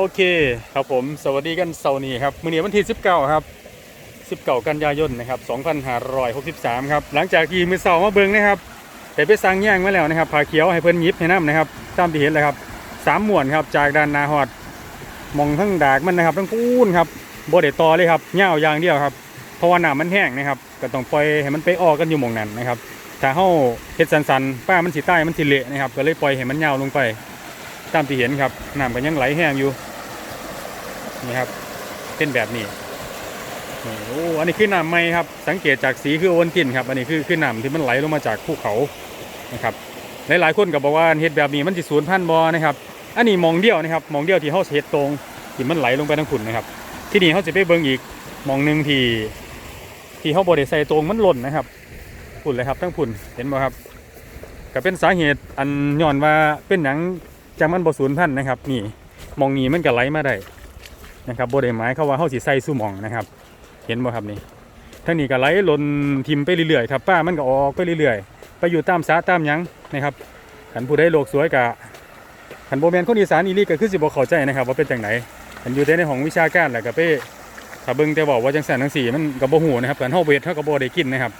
โอเคครับผมสวัสดีกันเสาร์นี้ครับมื้อนี้วันที่19ครับ19กันยายนนะครับ2563ครับหลังจากที่มือเสาร์มาเบิ่งนะครับแต่ไปสั่งย่างมาแล้วนะครับผ้าเขียวให้เพิ่นยิบให้น้ำนะครับตามที่เห็นเลยครับสามหมวนครับจากด้านนาฮอดมองทั้งดากมันนะครับทั้งปูนครับบ่ได้ต่อเลยครับเหย้าอย่างเดียวครับเพราะว่าน้ำมันแห้งนะครับก็ต้องปล่อยให้มันไปออกกันอยู่มองนั้นนะครับถ้าเฮาเฮ็ดสันๆป้ามันสิใต้มันสิเละนะครับก็เลยปล่อยให้มันเหย้าลงไป ตามที่เห็นครับน้ำก็ยังไหลแห้งอยู่ นี่ครับเป็นแบบนี้โอ้อันนี้คือน้ำไหมครับ สังเกตจากสีคือโอวัลตินครับ อันนี้คือคือน้ำที่มันไหลลงมาจากภูเขานะครับหลายๆคนก็บอกว่าเฮ็ดแบบนี้มันสิสูญพันธุ์บอนะครับ อันนี้มองเดียวนะครับมองเดียวที่เฮาเฮ็ดตรงที่มันไหลลงไปทางขุนนะครับ ที่นี่เฮาสิไปเบิ่งอีกมองหนึ่งที่ที่เฮาบ่ได้ใส่ตรงมันหล่นนะครับฝุ่นเลยครับทั้งฝุ่นเห็นบ่ครับก็เป็นสาเหตุอันย้อนว่าเป็นหยังจากมันบ่สูญพันธุ์นะครับ นี่มองนี้มันก็ไหลมาได้ นะครับโบได้หมายเขาว่าเฮาสิใส่สู่หมองนะครับ เห็นบ่ครับนี่ทั้งนี้ก็ไหลหล่นทิมไปเรื่อยๆครับป้ามันก็ออกไปเรื่อยๆ ไปอยู่ตามสาตามยังนะครับคันผู้ใดโลกสวยกะคันโบแมนคนอีสานอีลีก็คือสิบ่เข้าใจนะครับ ว่าเป็นจังไดคันอยู่ในห้องวิชาการแหล้วก็ไปถ้าเบิ่งแต่บอกว่าจังซั่นจังซี่มันก็บ่ฮู้นะครับคันเฮาเวทเฮาก็บ่ได้กินนะครับ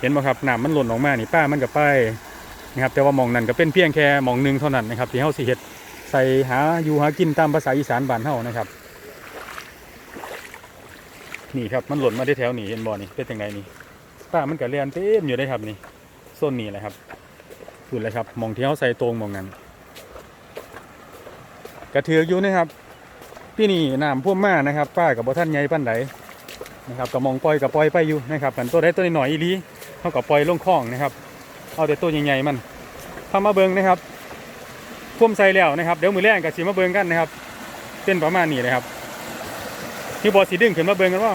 เห็นบ่ครับน้ำมันหล่นออกมานี่ป้ามันก็ไปนะครับแต่ว่ามองนั้นก็เป็นเพียงแค่มองหนึ่งเท่านั้นนะครับที่เฮาสิเฮ็ดใส่หาอยู่หากินตามภาษาอีสานบ้านเฮานะครับ นี่ครับมันหล่นมาได้แถวนี้เห็นบ่นี่เป็นจังไดนี่ป้ามันก็เลียนเต็มอยู่ได้ครับนี่โซนนี้แหละครับสุดเลยครับมองที่เฮาใส่ตรงมองนั้นกระเทือกอยู่นะครับพี่นี่น้ำพ่วมมานะครับป้ากับบ่ท่านใหญ่ปานใดนนะครับก็มองปล่อยกับปล่อยไปอยู่นะครับกันตัวใดตัวน้อยอีลีเฮาก็ปล่อยลงคลองนะครับ เอาแต่ตัวใหญ่ๆมันพามาเบิงนะครับพ่วมใส่แล้วนะครับ เดี๋ยวมือแรงกับสีมาเบิงกันนะครับเป็นประมาณนี้เลยครับ ที่บอสีดึงขึ้นมาเบิงกันว่า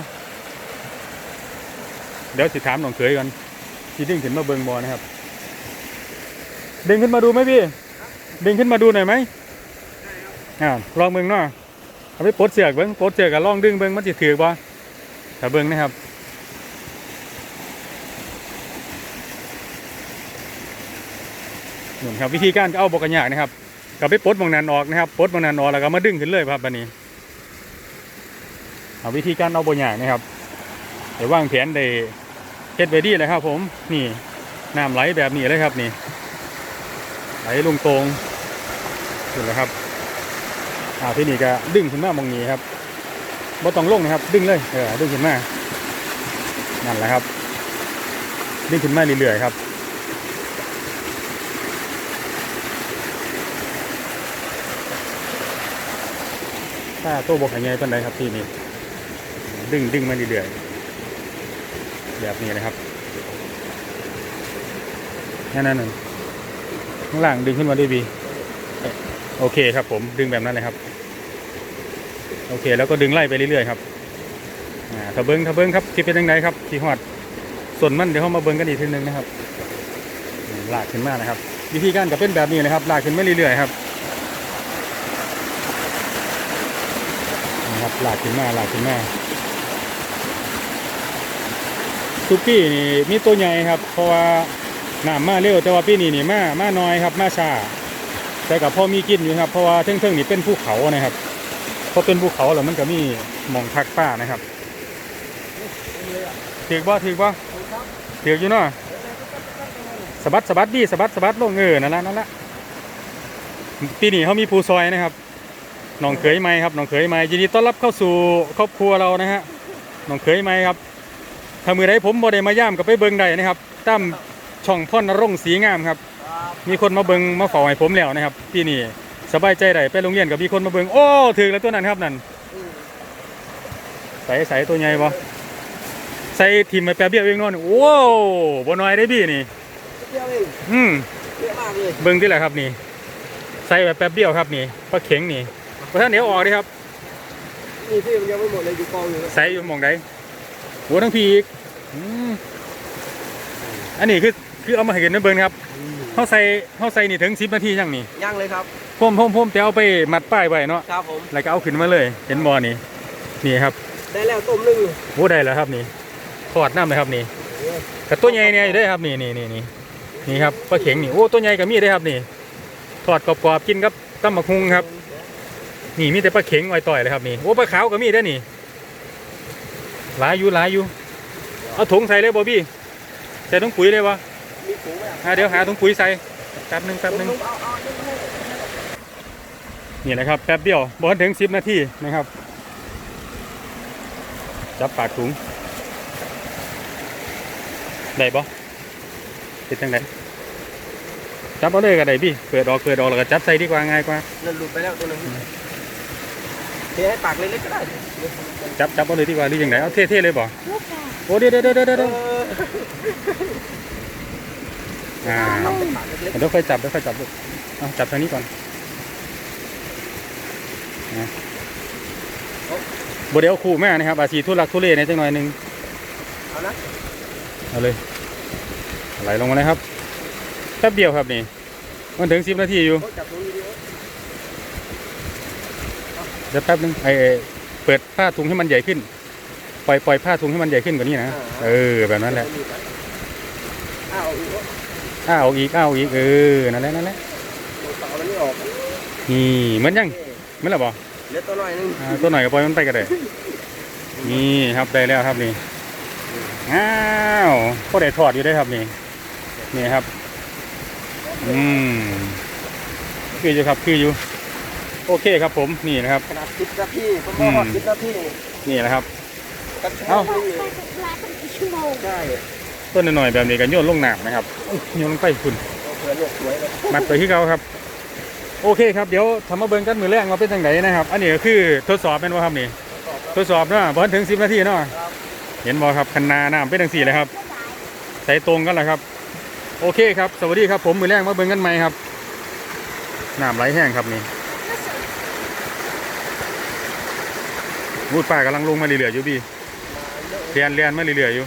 เดี๋ยวสิถามหนองเคยกันสีดึงขึ้นมาเบิงบอนะครับ ดึงขึ้นมาดูไหมพี่ ดึงขึ้นมาดูหน่อยไหมอ่าลองเบิงเนาะเอาไปปลดเสือกเบิงปลดเสือกกับลองดึงเบิงมันจะถือบ่ถ้าเบิงนะครับหนุนครับวิธีการก็เอาบกกันยากนะครับก็ไปปลดบางนันออกนะครับปลดบางนันออกแล้วก็มาดึงขึ้นเลยครับบันนี้ เอาวิธีการเอาบนอย่างนะครับเดี๋ยววางแผนได้เฮ็ดไว้ดีเลยครับผมนี่น้ำไหลแบบนี้เลยครับนี่ ไหลลงตรงเห็นแล้วครับอ่าที่นี่ก็ดึงขึ้นมามองนี้ครับบ่ต้องลงนะครับ ดึงเลยเออดึงขึ้นมานั่นแหละครับ ดึงขึ้นมาเรื่อยๆครับถ้าตัวบกหายใหญ่ปานใดครับที่นี่ ดึงดึงมาเรื่อยๆแบบนี้นะครับแค่นั้นเองข้างล่างดึงขึ้นมาด้วยบีโอเคครับผมดึงแบบนั้นเลยครับ โอเค แล้วก็ดึงไล่ไปเรื่อยๆครับถ้าเบิ้งถ้าเบิ้งครับที่เป็นยังไงครับที่หอดส่วนมันเดี๋ยวเขามาเบิ้งกันอีกทีนึงนะครับลากขึ้นมากนะครับ วิธีการก็เป็นแบบนี้นะครับลากขึ้นมาเรื่อยๆครับนะครับหลากขึ้นมาหลากขึ้นมา ซุกี้นี่มีตัวใหญ่ครับ เพราะว่าน้ำมาเร็วแต่ว่าปีนี้นี่มามาน้อยครับมาช้าแต่กับพ่อมีกินอยู่ครับเพราะว่าเทิงๆนี่เป็นภูเขานะครับพอเป็นภูเขาแล้วมันก็มีหมองพักป้านะครับถือว่าถือว่าถืออยู่เนาะสะบัดสะบัดดีสะบัดสะบัดลงเออนั่นละนั่นละปีนี้เขามีภูซอยนะครับน้องเขยไหมครับน้องเขยไหมยินดีต้อนรับเข้าสู่ครอบครัวเรานะฮะน้องเขยไหมครับ ถ้ามือใดผมบ่ได้มาย่ามกับไปเบิงได้นะครับตั้มช่องพ่อนรงค์สีงามครับ มีคนมาเบิงมาเฝ้าให้ผมแล้วนะครับพี่นี่สบายใจได้ไปโรงเรียนกับมีคนมาเบิงโอ้ถึงแล้วตัวนั้นครับนั่นใส่ใส่ตัวใหญ่บ่ใส่ทีมไปแป๊บเดียวเองเนอนโอ้บ่น้อยได้พี่นี่เดียวเองอืมเยอะมากเลยเบิงที่แหละครับนี่ ใส่แบบแป๊บเดียวครับนี่ปลาเข็งนี่พระท่านเดี๋ยวออกดิครับนี่พี่มันยังไม่หมดเลยอยู่กองอยู่นะใส่อยู่หมองใด หัวทั้งพีอีกอืมอันนี้คือคือเอามาให้เห็นนะเบิ้งครับเขาใส่เขาใส่นี่ถึงสิบนาทียังนี่ย่างเลยครับ พ่มพ่มพ่มแต่เอาไปมัดป้ายไว้เนาะครับผม แล้วก็เอาขึ้นมาเลย เห็นบอนี่นี่ครับได้แล้วต้มหนึ่งโอ้ได้แล้วครับนี่ทอดน้ำเลยครับนี่แต่ตัวใหญ่เนี่ยอยู่ได้ครับนี่นี่นี่นี่นี่ครับปลาเข็งนี่โอ้ตัวใหญ่กับมีได้ครับนี่ทอดกรอบๆกินกับตำบักฮุงครับ นี่มีแต่ปลาเข็งอ้อยต่อยเลยครับนี่โอ้ปลาขาวก็มีได้อนี่ หลายอยู่หลายอยู่ เอาถุงใส่เลยบอบบี้ใส่ถุงปุ๋ยเลยวะมีถุงไหมอะเดี๋ยวหาถุงปุ๋ยใส่แป๊บหนึงแป๊บหนึงนี่นะครับแป๊บเดียวบอถึงสิบนาทีนะครับ จับปากถุงได้ปะเป็นจังไดจับเอาเลยก็ได้พี่เปิดออกเปิดออกแล้วก็จับใส่ดีกว่าง่ายกว่านั่นหลุดไปแล้วตัวหนึงเทให้ปากเล็กๆก็ได้ จับจับเอาเลยดีกว่าหรือยังไงเอาเท่ๆเลยบ่ลูกค่ะโอ้เดี๋ยวเดี๋ยวเดี๋ยวเดี๋ยวเอเดี๋ยวออ่าทำเป็นปากเล็กเดี๋ยวค่อยจับเดี๋ยวค่อยจับลูกเอาจับทางนี้ก่อนนะบ่เดี๋ยวคู่แม่นะครับอาชีทุลักทุเลในจังหน่อยหนึงๆเอานะเอาเลยไหลลงมาเลยครับแป๊บเดียวครับนี่มันถึงสิบนาทีอยู่โอ้จับตรงนี้ดีเดี๋ยวแป๊บนึงไอไอ้ เปิดผ้าถุงให้มันใหญ่ขึ้น ปล่อยปล่อยผ้าถุงให้มันใหญ่ขึ้นกว่านี้นะเออ แบบนั้นแหละอ้าวอีกแล้วอ้าวอีกอ้าวอีกเออนั่นแหละนั่นแหละต่อมันไม่ออกนี่เหมือนยังเหมือนหรอบ่เหลือตัวหน่อยนึงอ่าตัวหน่อยก็ปล่อยมันไปก็ได้นี่ครับได้แล้วครับนี่อ้าวก็ได้ทอดอยู่ได้ครับนี่นี่ครับ อืมคืออยู่ครับคืออยู่ โอเคครับผมนี่นะครับ ขนาดสิบนาทีผมก็หอดสิบนาทีนี่นะครับ กันเอ้าไปไปกับร้านตั้งกี่ชั่วโมงใช่ต้นหน่อยๆแบบนี้กันโยนลงน้ำนะครับอุ๊ยโยนลงไปคุณเอาเผื่อเนี่ยสวยเลยมัดไปที่เขาครับ โอเคครับเดี๋ยวทำมาเบิ่งกันมือแรกว่าเป็นจังไดนะครับ อันนี้ก็คือทดสอบเป็นว่าครับนี่ทดสอบเนาะบอลถึง10นาทีเนาะเห็นบอครับคันนาน้ำเป็นจังสี่เลยครับใส่ตรงกันแหละครับ โอเคครับ สวัสดีครับผมมือแรกมาเบิ่งกันใหม่ครับน้ำไหลแห้งครับนี่ มูดป่ากำลังลงมาเรื่อยๆอยู่พี่เรียนเรียนมาเรื่อยๆอยู่